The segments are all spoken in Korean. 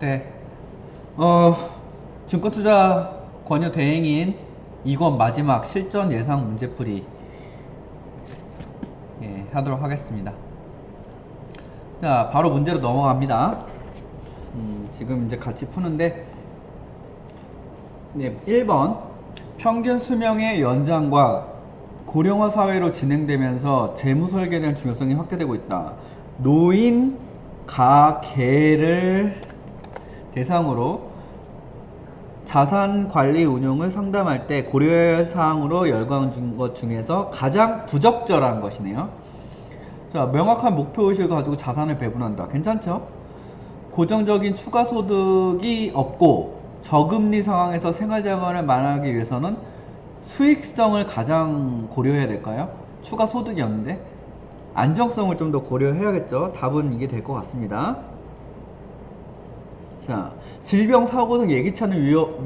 네. 어, 증권투자 권유 대행인 2권 마지막 실전 예상 문제풀이 예, 하도록 하겠습니다. 자, 바로 문제로 넘어갑니다. 음, 지금 이제 같이 푸는데 네, 1번 평균 수명의 연장과 고령화 사회로 진행되면서 재무 설계에 대한 중요성이 확대되고 있다. 노인 가계를 대상으로 자산 관리 운용을 상담할 때 고려 사항으로 열거한 중- 것 중에서 가장 부적절한 것이네요. 자, 명확한 목표 의식을 가지고 자산을 배분한다. 괜찮죠? 고정적인 추가 소득이 없고 저금리 상황에서 생활자원을 마련하기 위해서는 수익성을 가장 고려해야 될까요? 추가 소득이 없는데 안정성을 좀 더 고려해야겠죠. 답은 이게 될 것 같습니다. 자, 질병, 사고 등 예기치 않은 위협,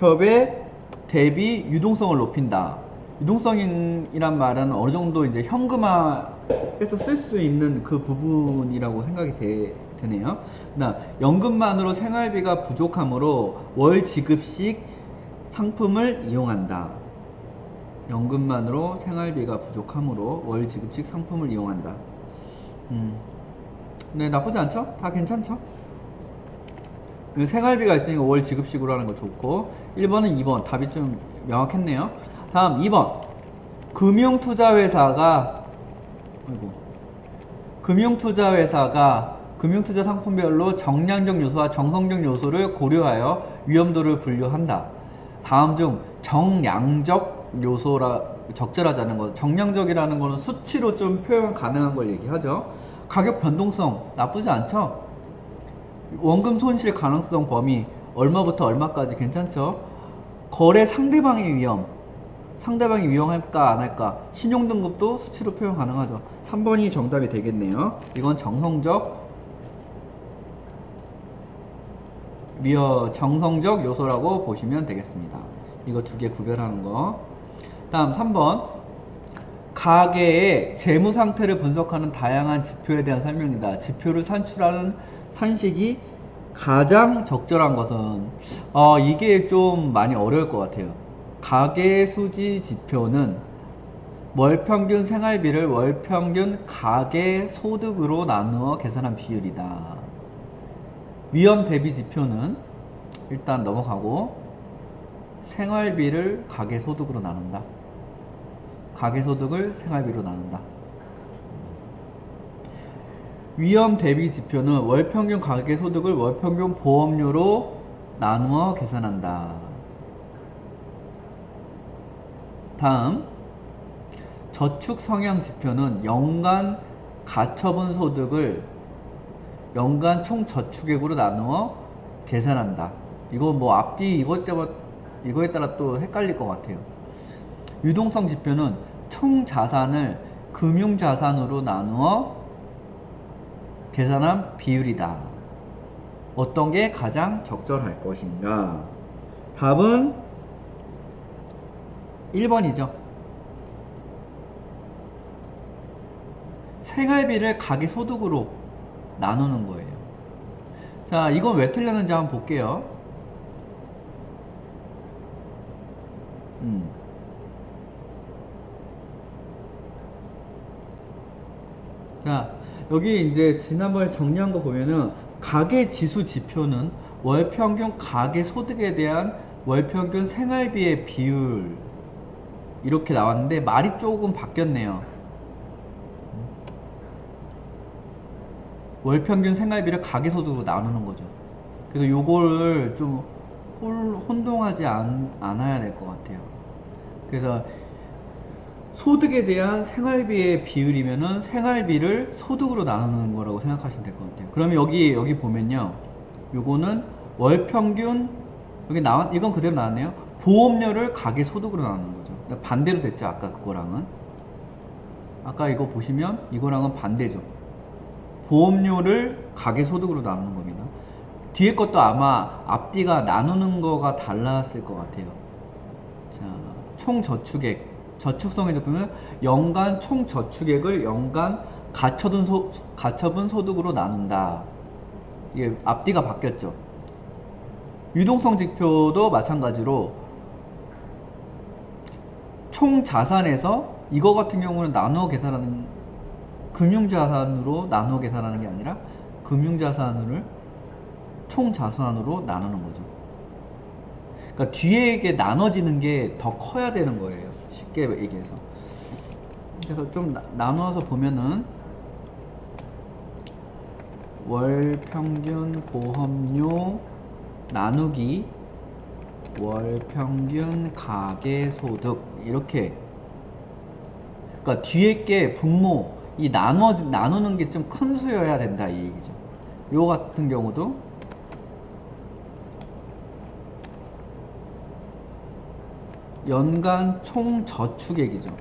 위협에 대비 유동성을 높인다. 유동성이란 말은 어느 정도 이제 현금화해서 쓸 수 있는 그 부분이라고 생각이 되, 되네요. 나 연금만으로 생활비가 부족하므로 월 지급식 상품을 이용한다. 연금만으로 생활비가 부족하므로 월 지급식 상품을 이용한다. 음. 네, 나쁘지 않죠? 다 괜찮죠? 그 생활비가 있으니까 월 지급식으로 하는 거 좋고. 1번은 2번. 답이 좀 명확했네요. 다음 2번. 금융투자회사가 아이고. 금융투자회사가 금융투자 상품별로 정량적 요소와 정성적 요소를 고려하여 위험도를 분류한다. 다음 중 정량적 요소라 적절하지 않은 것 정량적이라는 거는 수치로 좀 표현 가능한 걸 얘기하죠 가격 변동성 나쁘지 않죠? 원금 손실 가능성 범위 얼마부터 얼마까지 괜찮죠? 거래 상대방의 위험 상대방이 위험할까 안 할까 신용 등급도 수치로 표현 가능하죠. 3번이 정답이 되겠네요. 이건 정성적 위어 정성적 요소라고 보시면 되겠습니다. 이거 두 개 구별하는 거. 다음 3번 가계의 재무 상태를 분석하는 다양한 지표에 대한 설명이다. 지표를 산출하는 산식이 가장 적절한 것은 어, 이게 좀 많이 어려울 것 같아요. 가계 수지 지표는 월 평균 생활비를 월 평균 가계 소득으로 나누어 계산한 비율이다. 위험 대비 지표는 일단 넘어가고 생활비를 가계 소득으로 나눈다. 가계소득을 생활비로 나눈다. 위험 대비 지표는 월평균 가계소득을 월평균 보험료로 나누어 계산한다. 다음 저축 성향 지표는 연간 가처분 소득을 연간 총 저축액으로 나누어 계산한다. 이거 뭐 앞뒤 이것 때문에 이거에 따라 또 헷갈릴 것 같아요. 유동성 지표는 총 자산을 금융 자산으로 나누어 계산한 비율이다. 어떤 게 가장 적절할 것인가? 답은 1번이죠. 생활비를 가계 소득으로 나누는 거예요. 자, 이건 왜 틀렸는지 한번 볼게요. 음. 자, 여기 이제 지난번에 정리한 거 보면은 가계 지수 지표는 월 평균 가계 소득에 대한 월 평균 생활비의 비율 이렇게 나왔는데 말이 조금 바뀌었네요. 월 평균 생활비를 가계 소득으로 나누는 거죠. 그래서 요거를 좀 홀- 혼동하지 않, 않아야 될 것 같아요. 그래서 소득에 대한 생활비의 비율이면은 생활비를 소득으로 나누는 거라고 생각하시면 될 것 같아요. 그러면 여기 여기 보면요, 요거는 월 평균 여기 나왔 이건 그대로 나왔네요. 보험료를 가계 소득으로 나누는 거죠. 반대로 됐죠 아까 그거랑은. 아까 이거 보시면 이거랑은 반대죠. 보험료를 가계 소득으로 나누는 겁니다. 뒤에 것도 아마 앞뒤가 나누는 거가 달랐을 것 같아요. 자, 총 저축액. 저축성에 보면 연간 총 저축액을 연간 가처분 소, 가처분 소득으로 나눈다. 이게 앞뒤가 바뀌었죠. 유동성 지표도 마찬가지로 총 자산에서 이거 같은 경우는 나누어 계산하는 금융 자산으로 나누어 계산하는 게 아니라 금융 자산을 총 자산으로 나누는 거죠. 그러니까 뒤에 이게 나눠지는 게 더 커야 되는 거예요. 쉽게 얘기해서. 그래서 좀 나, 나누어서 보면은 월 평균 보험료 나누기 월 평균 가계 소득 이렇게 그러니까 뒤에 게 분모 이 나눠 나누는 게 좀 큰 수여야 된다 이 얘기죠. 요 같은 경우도 연간 총 저축액이죠.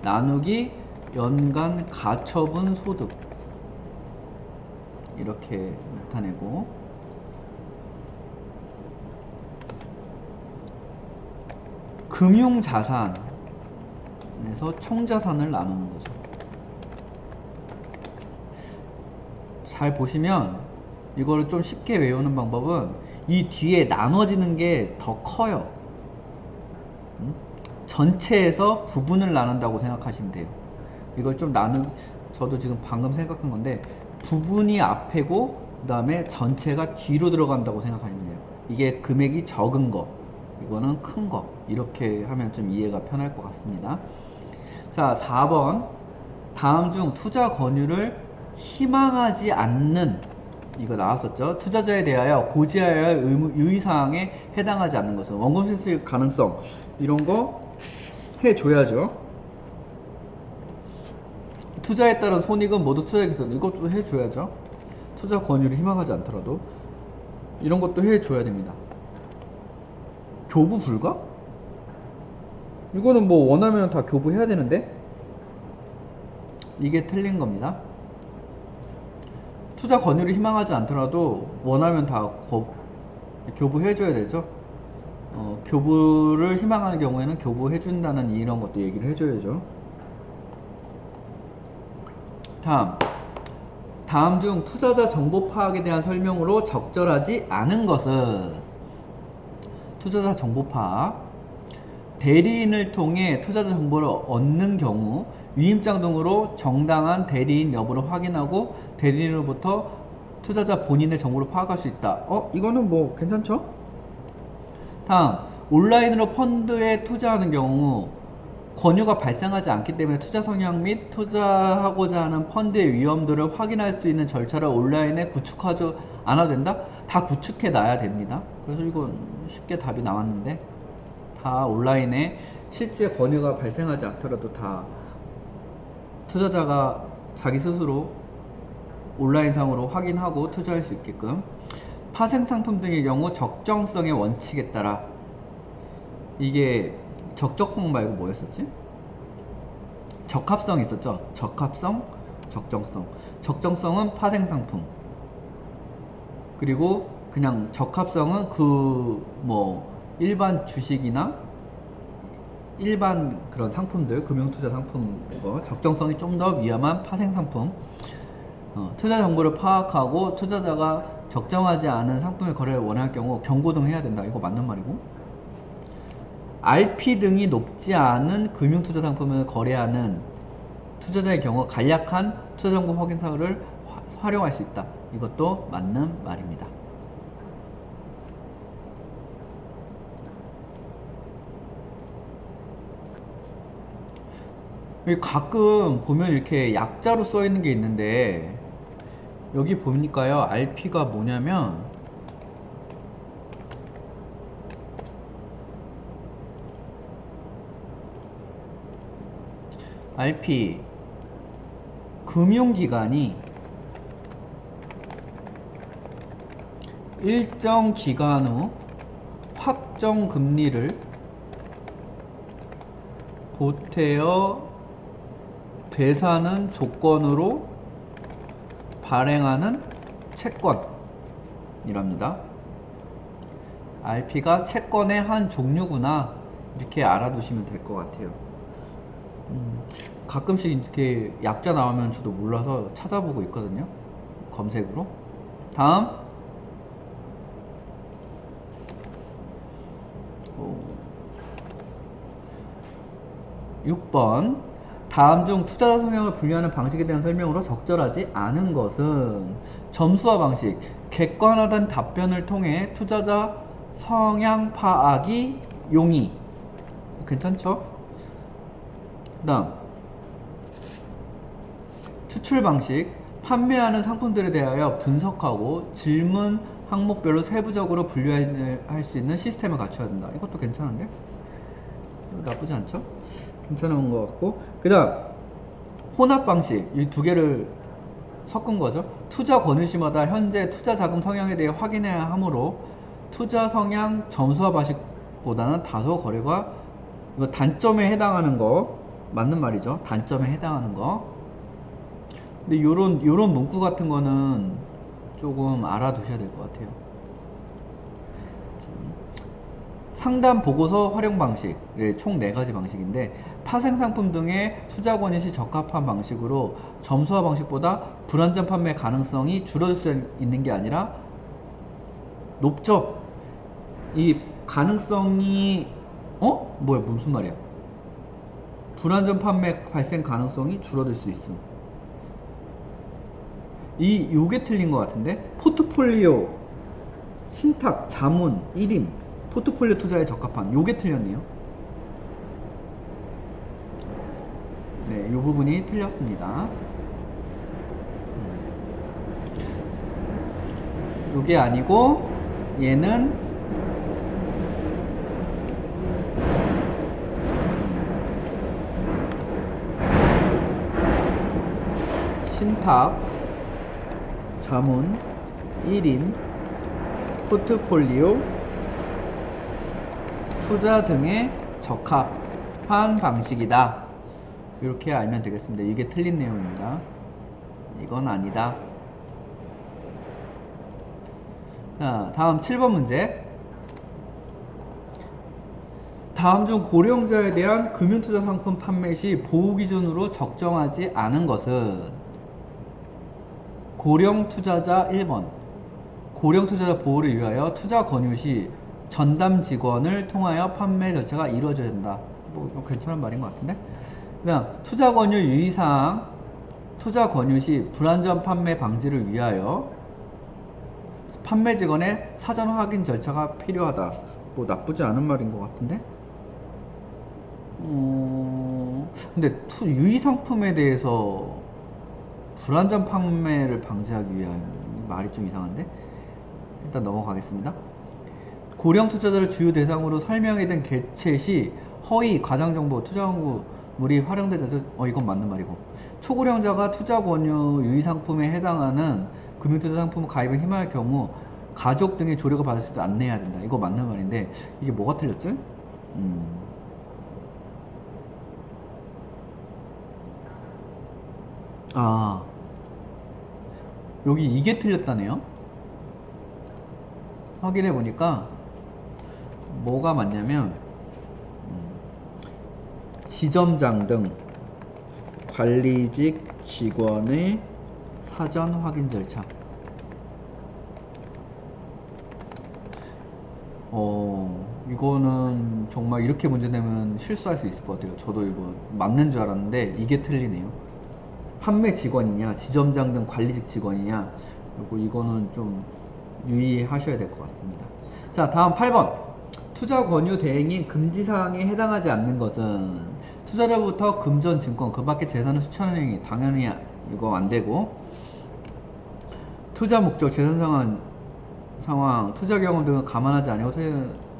나누기 연간 가처분 소득 이렇게 나타내고 금융 자산에서 총 자산을 나누는 거죠. 잘 보시면 이거를 좀 쉽게 외우는 방법은 이 뒤에 나눠지는 게 더 커요. 음? 전체에서 부분을 나눈다고 생각하시면 돼요. 이걸 좀 나누, 저도 지금 방금 생각한 건데, 부분이 앞에고, 그 다음에 전체가 뒤로 들어간다고 생각하시면 돼요. 이게 금액이 적은 거, 이거는 큰 거. 이렇게 하면 좀 이해가 편할 것 같습니다. 자, 4번. 다음 중 투자 권유를 희망하지 않는 이거 나왔었죠. 투자자에 대하여 고지하여야 할 의무, 유의사항에 해당하지 않는 것은 원금 실수일 가능성 이런 거 해줘야죠. 투자에 따른 손익은 모두 투자액이 든 이것도 해줘야죠. 투자 권유를 희망하지 않더라도 이런 것도 해줘야 됩니다. 교부 불가? 이거는 뭐 원하면 다 교부해야 되는데 이게 틀린 겁니다. 투자 권유를 희망하지 않더라도 원하면 다 거- 교부해줘야 되죠. 어, 교부를 희망하는 경우에는 교부해준다는 이런 것도 얘기를 해줘야죠. 다음. 다음 중 투자자 정보 파악에 대한 설명으로 적절하지 않은 것은 투자자 정보 파악. 대리인을 통해 투자자 정보를 얻는 경우 위임장 등으로 정당한 대리인 여부를 확인하고 대리인으로부터 투자자 본인의 정보를 파악할 수 있다. 어? 이거는 뭐 괜찮죠? 다음 온라인으로 펀드에 투자하는 경우 권유가 발생하지 않기 때문에 투자 성향 및 투자하고자 하는 펀드의 위험도를 확인할 수 있는 절차를 온라인에 구축하지 않아도 된다? 다 구축해 놔야 됩니다. 그래서 이건 쉽게 답이 나왔는데 다 온라인에 실제 권유가 발생하지 않더라도 다 투자자가 자기 스스로 온라인상으로 확인하고 투자할 수 있게끔 파생 상품 등의 경우 적정성의 원칙에 따라 이게 적적성 말고 뭐였었지? 적합성 있었죠? 적합성, 적정성. 적정성은 파생 상품. 그리고 그냥 적합성은 그 뭐 일반 주식이나 일반 그런 상품들 금융투자 상품 이거 적정성이 좀 더 위험한 파생 상품 어, 투자 정보를 파악하고 투자자가 적정하지 않은 상품의 거래를 원할 경우 경고 등 해야 된다. 이거 맞는 말이고. RP 등이 높지 않은 금융투자 상품을 거래하는 투자자의 경우 간략한 투자 정보 확인 사를 활용할 수 있다. 이것도 맞는 말입니다. 가끔 보면 이렇게 약자로 써 있는 게 있는데 여기 보니까요? RP가 뭐냐면 RP 금융기관이 일정 기간 후 확정 금리를 보태어 되사는 조건으로 발행하는 채권이랍니다. RP가 채권의 한 종류구나 이렇게 알아두시면 될 것 같아요. 음, 가끔씩 이렇게 약자 나오면 저도 몰라서 찾아보고 있거든요. 검색으로. 다음. 오. 6번. 다음 중 투자자 성향을 분류하는 방식에 대한 설명으로 적절하지 않은 것은 점수화 방식. 객관화된 답변을 통해 투자자 성향 파악이 용이. 괜찮죠? 그 다음. 추출 방식. 판매하는 상품들에 대하여 분석하고 질문 항목별로 세부적으로 분류할 수 있는 시스템을 갖춰야 된다. 이것도 괜찮은데? 나쁘지 않죠? 괜찮은 것 같고. 그 다음, 혼합 방식. 이 두 개를 섞은 거죠. 투자 권유시마다 현재 투자 자금 성향에 대해 확인해야 하므로 투자 성향 점수화 방식보다는 다소 거래가 이거 단점에 해당하는 거 맞는 말이죠. 단점에 해당하는 거. 근데 요런 요런 문구 같은 거는 조금 알아두셔야 될 것 같아요. 상담 보고서 활용 방식, 네, 총네 가지 방식인데 파생 상품 등의 투자 권유 시 적합한 방식으로 점수화 방식보다 불안전 판매 가능성이 줄어들 수 있는 게 아니라 높죠. 이 가능성이 어? 뭐야 무슨 말이야? 불안전 판매 발생 가능성이 줄어들 수 있음. 이 요게 틀린 것 같은데 포트폴리오 신탁 자문 1임 포트폴리오 투자에 적합한 요게 틀렸네요 네, 요 부분이 틀렸습니다 음. 요게 아니고 얘는 신탁 자문 1인 포트폴리오 투자 등에 적합한 방식이다. 이렇게 알면 되겠습니다. 이게 틀린 내용입니다. 이건 아니다. 자, 다음 7번 문제. 다음 중 고령자에 대한 금융투자 상품 판매 시 보호 기준으로 적정하지 않은 것은 고령 투자자 1번 고령 투자자 보호를 위하여 투자 권유 시 전담 직원을 통하여 판매 절차가 이루어져야 된다. 뭐 괜찮은 말인 것 같은데. 그다음 투자 권유 유의사항 투자 권유 시 불안전 판매 방지를 위하여 판매 직원의 사전 확인 절차가 필요하다. 뭐 나쁘지 않은 말인 것 같은데. 어... 근데 투, 유의 상품에 대해서 불안전 판매를 방지하기 위한 말이 좀 이상한데 일단 넘어가겠습니다. 고령 투자자를 주요 대상으로 설명에 된 개최 시 허위 과장 정보 투자 광고물이 활용되자 어 이건 맞는 말이고 초고령자가 투자 권유 유의 상품에 해당하는 금융투자 상품 가입에 힘할 경우 가족 등의 조력을 받을 수도 안내해야 된다. 이거 맞는 말인데 이게 뭐가 틀렸지? 음. 아 여기 이게 틀렸다네요 확인해 보니까 뭐가 맞냐면 음, 지점장 등 관리직 직원의 사전 확인 절차 어 이거는 정말 이렇게 문제 내면 실수할 수 있을 것 같아요 저도 이거 맞는 줄 알았는데 이게 틀리네요 판매 직원이냐, 지점장 등 관리직 직원이냐, 그리고 이거는 좀 유의하셔야 될 것 같습니다. 자, 다음 8번. 투자 권유 대행인 금지 사항에 해당하지 않는 것은 투자자부터 금전 증권 그 밖에 재산을 수취하는 행위 당연히 이거 안 되고 투자 목적 재산 상황 상황 투자 경험 등을 감안하지 아니고 투자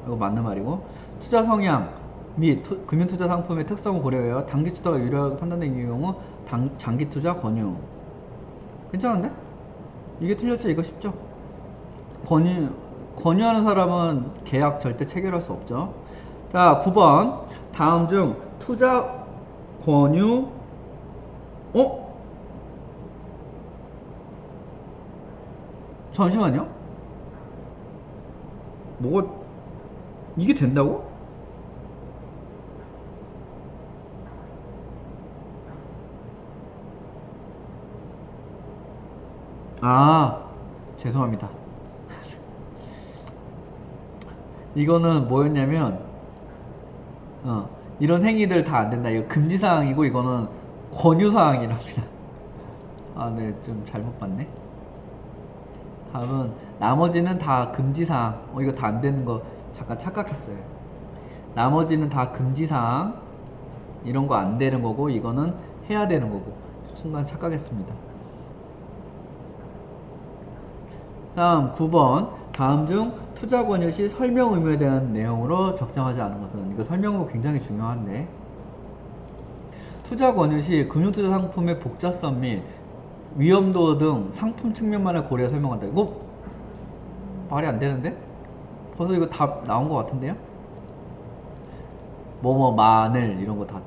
이거 맞는 말이고 투자 성향 및 투, 금융투자 상품의 특성을 고려하여 단기 투자가 유리하게 판단된 경우 당, 장기 투자 권유 괜찮은데? 이게 틀렸죠? 이거 쉽죠? 권유 권유하는 사람은 계약 절대 체결할 수 없죠. 자, 9번. 다음 중 투자 권유 어? 잠시만요. 뭐가 이게 된다고? 아, 죄송합니다. 이거는 뭐였냐면 어, 이런 행위들 다 안 된다. 이거 금지 사항이고 이거는 권유 사항이랍니다. 아, 네, 좀 잘못 봤네. 다음은 나머지는 다 금지 사항. 어, 이거 다 안 되는 거 잠깐 착각했어요. 나머지는 다 금지 사항. 이런 거 안 되는 거고 이거는 해야 되는 거고. 순간 착각했습니다. 다음 9번 다음 중 투자 권유 시 설명 의무에 대한 내용으로 적정하지 않은 것은 이거 설명 의무 굉장히 중요한데. 투자 권유 시 금융투자 상품의 복잡성 및 위험도 등 상품 측면만을 고려해 설명한다. 이거 말이 안 되는데? 벌써 이거 다 나온 것 같은데요? 뭐뭐 마늘 이런 거 다.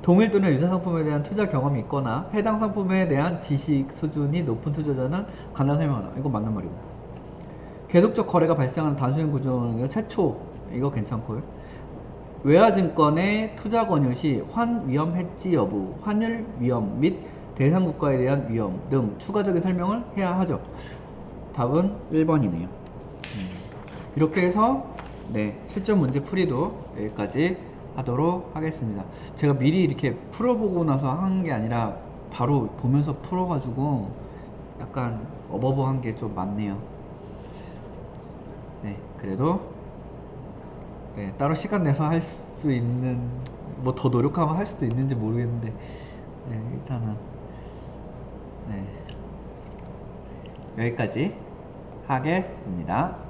동일 또는 유사 상품에 대한 투자 경험이 있거나 해당 상품에 대한 지식 수준이 높은 투자자는 간단히 설명한다. 이거 맞는 말이고. 계속적 거래가 발생하는 단순형 구조는 최초 이거 괜찮고요. 외화증권의 투자 권유 시 환 위험 해지 여부, 환율 위험 및 대상 국가에 대한 위험 등 추가적인 설명을 해야 하죠. 답은 1번이네요. 이렇게 해서 네 실전 문제 풀이도 여기까지 하도록 하겠습니다. 제가 미리 이렇게 풀어보고 나서 한 게 아니라 바로 보면서 풀어가지고 약간 어버버한 게 좀 많네요. 네 그래도 네, 따로 시간 내서 할 수 있는 뭐 더 노력하면 할 수도 있는지 모르겠는데 네, 일단은 네 여기까지 하겠습니다.